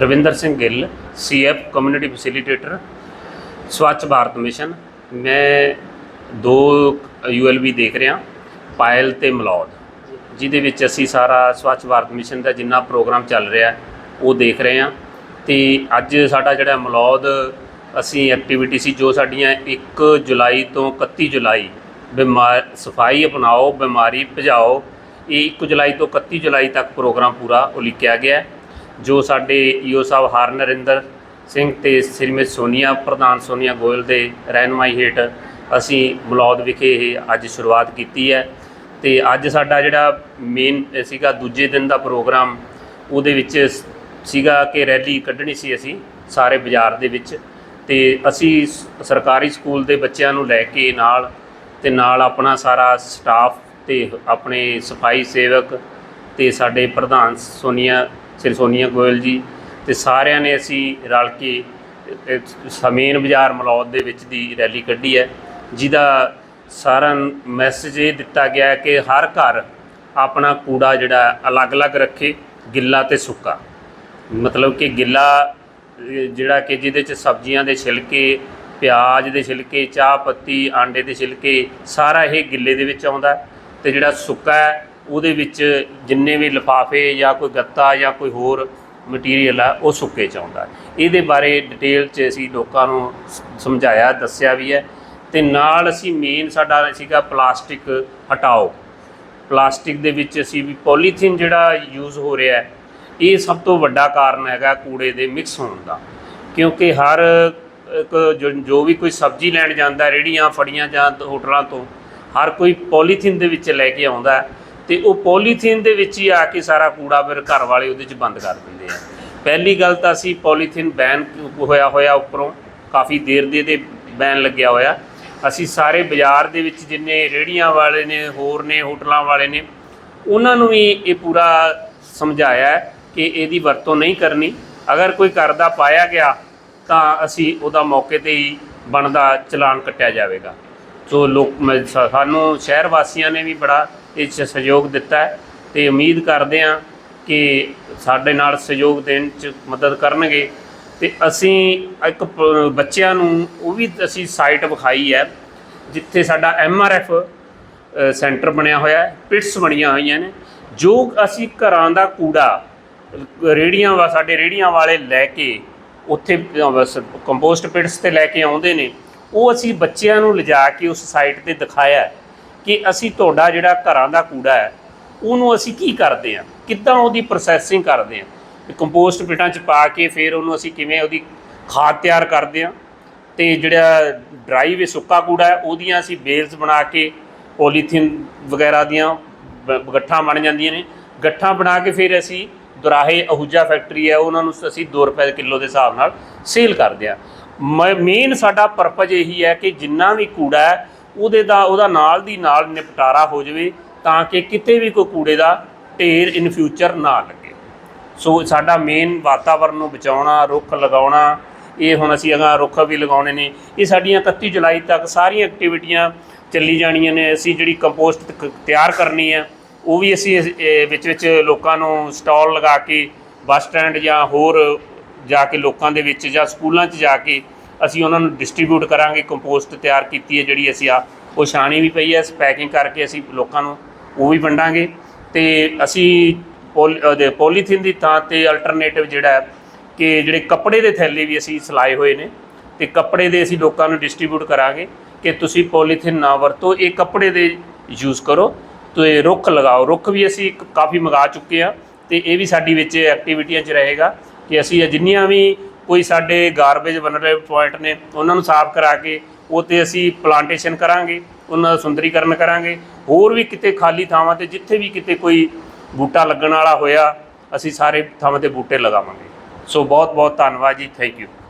Ravinder Singh Gill CF community facilitator Swachh Bharat mission. ਮੈਂ ਦੋ ਯੂਐਲਬੀ ਦੇਖ ਰਿਹਾ, ਪਾਇਲ ਤੇ ਮਲੌਦ। ਜਿਹਦੇ ਵਿੱਚ ਅਸੀਂ ਸਾਰਾ ਸਵੱਛ ਭਾਰਤ ਮਿਸ਼ਨ ਦਾ ਜਿੰਨਾ ਪ੍ਰੋਗਰਾਮ ਚੱਲ ਰਿਹਾ, ਉਹ ਦੇਖ ਰਹੇ ਹਾਂ। ਤੇ ਅੱਜ ਸਾਡਾ ਜਿਹੜਾ ਮਲੌਦ, ਅਸੀਂ ਐਕਟੀਵਿਟੀ ਸੀ, ਜੋ ਸਾਡੀਆਂ 1 ਜੁਲਾਈ ਤੋਂ 31 ਜੁਲਾਈ, ਬਿਮਾਰ, ਸਫ਼ਾਈ ਅਪਣਾਓ, ਬਿਮਾਰੀ ਭਜਾਓ, ਇਹ 1 ਜੁਲਾਈ ਤੋਂ 31 ਜੁਲਾਈ ਤੱਕ ਪ੍ਰੋਗਰਾਮ ਪੂਰਾ ਉਲੀਕਿਆ ਗਿਆ। ਜੋ ਸਾਡੇ ਈਓ ਸਾਹਿਬ ਹਰ ਨਰਿੰਦਰ ਸਿੰਘ ਤੇ ਸ਼੍ਰੀਮਤੀ ਸੋਨੀਆ, ਪ੍ਰਧਾਨ ਸੋਨੀਆ ਗੋਇਲ ਦੇ ਰਹਿਨਮਾਈ ਹੇਠ ਅਸੀਂ ਬਲੌਦ ਵਿਖੇ ਇਹ ਅੱਜ ਸ਼ੁਰੂਆਤ ਕੀਤੀ ਹੈ ਤੇ ਅੱਜ ਸਾਡਾ ਜਿਹੜਾ ਮੇਨ ਸੀਗਾ ਦੂਜੇ ਦਿਨ ਦਾ ਪ੍ਰੋਗਰਾਮ, ਉਹਦੇ ਵਿੱਚ ਸੀਗਾ ਕਿ ਰੈਲੀ ਕੱਢਣੀ ਸੀ ਅਸੀਂ ਸਾਰੇ ਬਾਜ਼ਾਰ ਦੇ ਵਿੱਚ ਤੇ ਅਸੀਂ ਸਰਕਾਰੀ ਸਕੂਲ ਦੇ ਬੱਚਿਆਂ ਨੂੰ ਲੈ ਕੇ ਨਾਲ ਤੇ ਨਾਲ ਆਪਣਾ ਸਾਰਾ ਸਟਾਫ ਤੇ ਆਪਣੇ ਸਫ਼ਾਈ ਸੇਵਕ ਤੇ ਸਾਡੇ ਪ੍ਰਧਾਨ ਸੋਨੀਆ ਸ੍ਰੀ ਸੋਨੀਆ ਗੋਇਲ ਜੀ ਤੇ ਸਾਰਿਆਂ ਨੇ ਅਸੀਂ ਰਲ ਕੇ ਅ, ਸਮੇਨ ਬਾਜ਼ਾਰ ਮਲੌਦ ਦੇ ਵਿੱਚ ਦੀ ਰੈਲੀ ਕੱਢੀ ਹੈ ਜਿਹਦਾ ਸਾਰਾ ਮੈਸੇਜ ਇਹ ਦਿੱਤਾ ਗਿਆ ਕਿ ਹਰ ਘਰ ਆਪਣਾ ਕੂੜਾ ਜਿਹੜਾ ਅਲੱਗ-ਅਲੱਗ ਰੱਖੇ ਗਿੱਲਾ ਤੇ ਸੁੱਕਾ। ਮਤਲਬ ਕਿ ਗਿੱਲਾ ਜਿਹੜਾ ਕਿ ਜਿਹਦੇ ਚ ਸਬਜ਼ੀਆਂ ਦੇ ਛਿਲਕੇ ਪਿਆਜ਼ ਦੇ ਛਿਲਕੇ ਚਾਹ ਪੱਤੀ ਆਂਡੇ ਦੇ ਛਿਲਕੇ ਸਾਰਾ ਇਹ ਗਿੱਲੇ ਦੇ ਵਿੱਚ ਆਉਂਦਾ ਹੈ ਤੇ ਜਿਹੜਾ ਸੁੱਕਾ ਹੈ ਉਹਦੇ ਵਿੱਚ ਜਿੰਨੇ ਵੀ ਲਿਫਾਫੇ ਜਾਂ ਕੋਈ ਗੱਤਾ ਜਾਂ ਕੋਈ ਹੋਰ ਮਟੀਰੀਅਲ ਆ, ਉਹ ਸੁੱਕੇ ਚ ਆਉਂਦਾ। ਇਹਦੇ ਬਾਰੇ ਡਿਟੇਲ ਚ ਅਸੀਂ ਲੋਕਾਂ ਨੂੰ ਸਮਝਾਇਆ, ਦੱਸਿਆ ਵੀ ਹੈ। ਤੇ ਨਾਲ ਅਸੀਂ ਮੇਨ ਸਾਡਾ ਸੀਗਾ ਪਲਾਸਟਿਕ ਹਟਾਓ। ਪਲਾਸਟਿਕ ਦੇ ਵਿੱਚ ਅਸੀਂ ਵੀ ਪੋਲੀਥੀਨ ਜਿਹੜਾ ਯੂਜ਼ ਹੋ ਰਿਹਾ ਹੈ ਇਹ ਸਭ ਤੋਂ ਵੱਡਾ ਕਾਰਨ ਹੈਗਾ ਕੂੜੇ ਦੇ ਮਿਕਸ ਹੋਣ ਦਾ। ਕਿਉਂਕਿ ਹਰ ਇੱਕ ਜੋ- ਵੀ ਕੋਈ ਸਬਜ਼ੀ ਲੈਣ ਜਾਂਦਾ ਰੇੜੀਆਂ ਫੜੀਆਂ ਜਾਂ ਹੋਟਲਾਂ ਤੋਂ, ਹਰ ਕੋਈ ਪੋਲੀਥੀਨ ਦੇ ਵਿੱਚ ਲੈ ਕੇ ਆਉਂਦਾ। ਤੇ ਉਹ ਪੋਲੀਥੀਨ ਦੇ ਵਿੱਚ ਹੀ ਆ ਕੇ ਸਾਰਾ ਕੂੜਾ ਫਿਰ ਘਰ ਵਾਲੇ ਉਹਦੇ 'ਚ ਬੰਦ ਕਰ ਦਿੰਦੇ ਆ। ਪਹਿਲੀ ਗੱਲ ਤਾਂ ਅਸੀਂ ਪੋਲੀਥੀਨ ਬੈਨ ਹੋਇਆ ਹੋਇਆ ਉੱਪਰੋਂ, ਕਾਫੀ ਦੇਰ ਦੇ ਤੇ ਬੈਨ ਲੱਗਿਆ ਹੋਇਆ। ਅਸੀਂ ਸਾਰੇ ਬਾਜ਼ਾਰ ਦੇ ਵਿੱਚ ਜਿੰਨੇ ਰੇੜੀਆਂ ਵਾਲੇ ਨੇ, ਹੋਰ ਨੇ, ਹੋਟਲਾਂ ਵਾਲੇ ਨੇ, ਉਹਨਾਂ ਨੂੰ ਵੀ ਇਹ ਪੂਰਾ ਸਮਝਾਇਆ ਕਿ ਇਹਦੀ ਵਰਤੋਂ ਨਹੀਂ ਕਰਨੀ। ਅਗਰ ਕੋਈ ਕਰਦਾ ਪਾਇਆ ਗਿਆ, ਤਾਂ ਅਸੀਂ ਉਹਦਾ ਮੌਕੇ ਤੇ ਹੀ ਬਣਦਾ ਚਲਾਨ ਕੱਟਿਆ ਜਾਵੇਗਾ। ਸੋ ਲੋਕ, ਮ- ਸਾਨੂੰ ਸ਼ਹਿਰ ਵਾਸੀਆਂ ਨੇ ਵੀ ਬੜਾ ਇਹ 'ਚ ਸਹਿਯੋਗ ਦਿੱਤਾ ਹੈ ਤੇ ਉਮੀਦ ਕਰਦੇ ਹਾਂ ਕਿ ਸਾਡੇ ਨਾਲ ਸਹਿਯੋਗ ਦੇਣ ਚ ਮਦਦ ਕਰਨਗੇ। ਤੇ ਅਸੀਂ ਇੱਕ ਬੱਚਿਆਂ ਨੂੰ ਉਹ ਵੀ ਅਸੀਂ ਸਾਈਟ ਵਿਖਾਈ ਹੈ, ਜਿੱਥੇ ਸਾਡਾ ਐਮਆਰਐਫ ਸੈਂਟਰ ਬਣਿਆ ਹੋਇਆ ਹੈ ਪਿਟਸ ਬਣੀਆਂ ਹੋਈਆਂ ਨੇ, ਜੋ ਅਸੀਂ ਘਰਾਂ ਦਾ ਕੂੜਾ ਰੇੜੀਆਂ ਵਾ, ਸਾਡੇ ਰੇੜੀਆਂ ਵਾਲੇ ਲੈ ਕੇ ਉੱਥੇ ਕੰਪੋਸਟ ਪਿਟਸ ਤੇ ਲੈ ਕੇ ਆਉਂਦੇ ਨੇ, ਉਹ ਅਸੀਂ ਬੱਚਿਆਂ ਨੂੰ ਲਿਜਾ ਕੇ ਉਸ ਸਾਈਟ ਤੇ ਦਿਖਾਇਆ ਕਿ ਅਸੀਂ ਤੁਹਾਡਾ ਜਿਹੜਾ ਘਰਾਂ ਦਾ ਕੂੜਾ ਹੈ, ਉਹਨੂੰ ਅਸੀਂ ਕੀ ਕਰਦੇ ਹਾਂ? ਕਿੱਦਾਂ ਉਹਦੀ ਪ੍ਰੋਸੈਸਿੰਗ ਕਰਦੇ ਹਾਂ? ਕੰਪੋਸਟ ਪਿਟਾਂ 'ਚ ਪਾ ਕੇ ਫਿਰ ਉਹਨੂੰ ਅਸੀਂ ਕਿਵੇਂ ਉਹਦੀ ਖਾਦ ਤਿਆਰ ਕਰਦੇ ਹਾਂ? ਤੇ ਜਿਹੜਾ ਡਰਾਈ ਵੇ ਸੁੱਕਾ ਕੂੜਾ ਹੈ, ਉਹਦੀਆਂ ਅਸੀਂ ਬੇਲਸ ਬਣਾ ਕੇ ਪੋਲੀਥੀਨ ਵਗੈਰਾ ਦੀਆਂ ਗੱਠਾਂ ਬਣ ਜਾਂਦੀਆਂ ਨੇ। ਗੱਠਾਂ ਬਣਾ ਕੇ ਫਿਰ ਅਸੀਂ ਦੁਰਾਹੇ ਅਹੂਜਾ ਫੈਕਟਰੀ ਹੈ, ਉਹਨਾਂ ਨੂੰ ਅਸੀਂ 2 ਰੁਪਏ ਕਿਲੋ ਦੇ ਹਿਸਾਬ ਨਾਲ ਸੇਲ ਕਰਦੇ ਆ ਮੇਨ ਸਾਡਾ ਪਰਪਸ ਇਹੀ ਹੈ ਕਿ ਜਿੰਨਾ ਵੀ ਕੂੜਾ ਹੈ ਉਹਦੇ ਦਾ ਉਹਦਾ ਨਾਲ ਦੀ ਨਾਲ ਨਿਪਟਾਰਾ ਹੋ ਜਾਵੇ ਤਾਂ ਕਿ ਕਿਤੇ ਵੀ ਕੋਈ ਕੂੜੇ ਦਾ ਢੇਰ ਇਨ ਫਿਊਚਰ ਨਾ ਲੱਗੇ। ਸੋ ਸਾਡਾ ਮੇਨ ਵਾਤਾਵਰਨ ਨੂੰ ਬਚਾਉਣਾ, ਰੁੱਖ ਲਗਾਉਣਾ, ਇਹ ਹੁਣ ਅਸੀਂ ਅਗਾ ਰੁੱਖ ਵੀ ਲਗਾਉਣੇ ਨੇ। ਇਹ ਸਾਡੀਆਂ 31 ਜੁਲਾਈ ਤੱਕ ਸਾਰੀਆਂ ਐਕਟੀਵਿਟੀਆਂ ਚੱਲੀ ਜਾਣੀਆਂ ਨੇ। ਅਸੀਂ ਜਿਹੜੀ ਕੰਪੋਸਟ ਕ- ਤਿਆਰ ਕਰਨੀ ਹੈ ਉਹ ਵੀ ਅਸੀਂ ਵਿੱਚ ਵਿੱਚ ਲੋਕਾਂ ਨੂੰ ਸਟਾਲ ਲਗਾ ਕੇ, ਬੱਸ ਸਟੈਂਡ ਜਾਂ ਹੋਰ ਜਾ ਕੇ ਲੋਕਾਂ ਦੇ ਵਿੱਚ ਜਾਂ ਸਕੂਲਾਂ 'ਚ ਜਾ ਕੇ ਅਸੀਂ ਉਹਨਾਂ ਨੂੰ ਡਿਸਟ੍ਰੀਬਿਊਟ ਕਰਾਂਗੇ ਕੰਪੋਸਟ ਤਿਆਰ ਕੀਤੀ ਹੈ ਜਿਹੜੀ ਅਸੀਂ ਆ, ਉਹ ਛਾਣੀ ਵੀ ਪਈ ਹੈ ਪੈਕਿੰਗ ਕਰਕੇ ਅਸੀਂ ਲੋਕਾਂ ਨੂੰ ਉਹ ਵੀ ਵੰਡਾਂਗੇ ਤੇ ਅਸੀਂ ਪੋਲ- ਪੋਲੀਥੀਨ ਦੀ ਥਾਂ ਤੇ ਅਲਟਰਨੇਟਿਵ ਜਿਹੜਾ ਕਿ ਜਿਹੜੇ ਕੱਪੜੇ ਦੇ ਥੈਲੇ ਵੀ ਅਸੀਂ ਸਲਾਏ ਹੋਏ ਨੇ, ਤੇ ਕੱਪੜੇ ਦੇ ਅਸੀਂ ਲੋਕਾਂ ਨੂੰ ਡਿਸਟ੍ਰੀਬਿਊਟ ਕਰਾਂਗੇ ਕਿ ਤੁਸੀਂ ਪੋਲੀਥੀਨ ਨਾ ਵਰਤੋ, ਇਹ ਕੱਪੜੇ ਦੇ ਯੂਜ਼ ਕਰੋ, ਤੇ ਰੁੱਖ ਲਗਾਓ। ਰੁੱਖ ਵੀ ਅਸੀਂ ਕਾਫੀ ਮੰਗਾ ਚੁੱਕੇ ਆ ਤੇ ਇਹ ਵੀ ਸਾਡੀ ਵਿੱਚ ਐਕਟੀਵਿਟੀਆਂ 'ਚ ਰਹੇਗਾ ਕਿ ਅਸੀਂ ਜਿੰਨੀਆਂ ਵੀ ਕੋਈ ਸਾਡੇ ਗਾਰਬੇਜ ਵਨਰੇਬਲ ਪੁਆਇੰਟ ਨੇ, ਉਹਨਾਂ ਨੂੰ ਸਾਫ਼ ਕਰਾ ਕੇ ਉਹ ਤੇ ਅਸੀਂ ਪਲਾਂਟੇਸ਼ਨ ਕਰਾਂਗੇ, ਉਹਨਾਂ ਦਾ ਸੁੰਦਰੀਕਰਨ ਕਰਾਂਗੇ। ਹੋਰ ਵੀ ਕਿਤੇ ਖਾਲੀ ਥਾਵਾਂ ਤੇ ਜਿੱਥੇ ਵੀ ਕਿਤੇ ਕੋਈ ਬੂਟਾ ਲੱਗਣ ਵਾਲਾ ਹੋਇਆ, ਅਸੀਂ ਸਾਰੇ ਥਾਵਾਂ ਤੇ ਬੂਟੇ ਲਗਾਵਾਂਗੇ। ਸੋ ਬਹੁਤ ਬਹੁਤ ਧੰਨਵਾਦ ਜੀ ਥੈਂਕ ਯੂ